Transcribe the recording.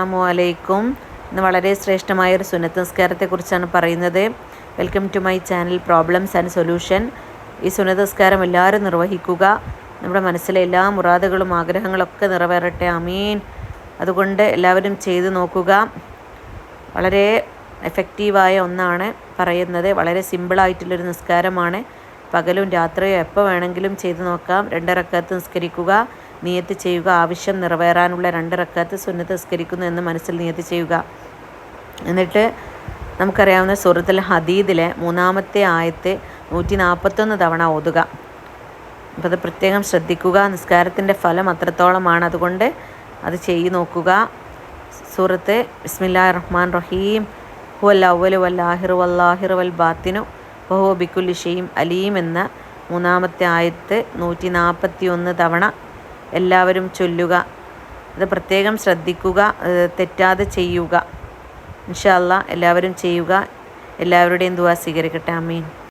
അസ്സലാമു അലൈക്കും. ഇന്ന് വളരെ ശ്രേഷ്ഠമായ ഒരു സുന്നത്ത് നിസ്കാരത്തെക്കുറിച്ചാണ് പറയുന്നത്. Welcome to my channel problems and solution ഈ സുന്നത്ത് നിസ്കാരം എല്ലാവരും നിർവഹിക്കുക. നമ്മുടെ മനസ്സിലെ എല്ലാ മുറാദുകളും ആഗ്രഹങ്ങളൊക്കെ നിറവേറട്ടെ. അമീൻ അതുകൊണ്ട് എല്ലാവരും ചെയ്തു നോക്കുക. വളരെ എഫക്റ്റീവായ ഒന്നാണ് പറയുന്നത്. വളരെ സിമ്പിളായിട്ടുള്ളൊരു നിസ്കാരമാണ്. പകലും രാത്രിയും എപ്പോൾ വേണമെങ്കിലും ചെയ്തു നോക്കാം. രണ്ടരക്കത്ത് നിസ്കരിക്കുക. നിയത്ത് ചെയ്യുക. ആവശ്യം നിറവേറാനുള്ള രണ്ട് റക്കാത്ത് സുന്നത്ത് നിസ്കരിക്കുന്നു എന്ന് മനസ്സിൽ നിയത്ത് ചെയ്യുക. എന്നിട്ട് നമുക്കറിയാവുന്ന സുഹൃത്തിൽ ഹദീദിലെ മൂന്നാമത്തെ ആയത്തെ നൂറ്റി നാൽപ്പത്തൊന്ന് തവണ ഓതുക. അപ്പോൾ അത് പ്രത്യേകം ശ്രദ്ധിക്കുക. നിസ്കാരത്തിന്റെ ഫലം അത്രത്തോളമാണ്. അതുകൊണ്ട് അത് ചെയ്തു നോക്കുക. സൂറത്ത് ബിസ്മില്ലാ റഹ്മാൻ റഹീം ഹുവൽ അവലു വല്ലാഹിർ വല്ലാഹിർ വൽ ബാത്തിനു ബഹു ബിക്കുല്ലി ഷെയ്യും അലീം എന്ന മൂന്നാമത്തെ ആയത്ത് നൂറ്റി നാൽപ്പത്തി ഒന്ന് തവണ എല്ലാവരും ചൊല്ലുക. അത് പ്രത്യേകം ശ്രദ്ധിക്കുക തെറ്റാതെ ചെയ്യുക. ഇൻഷാല്ല എല്ലാവരും ചെയ്യുക. എല്ലാവരുടെയും ദുവാ സ്വീകരിക്കട്ടെ. അമീൻ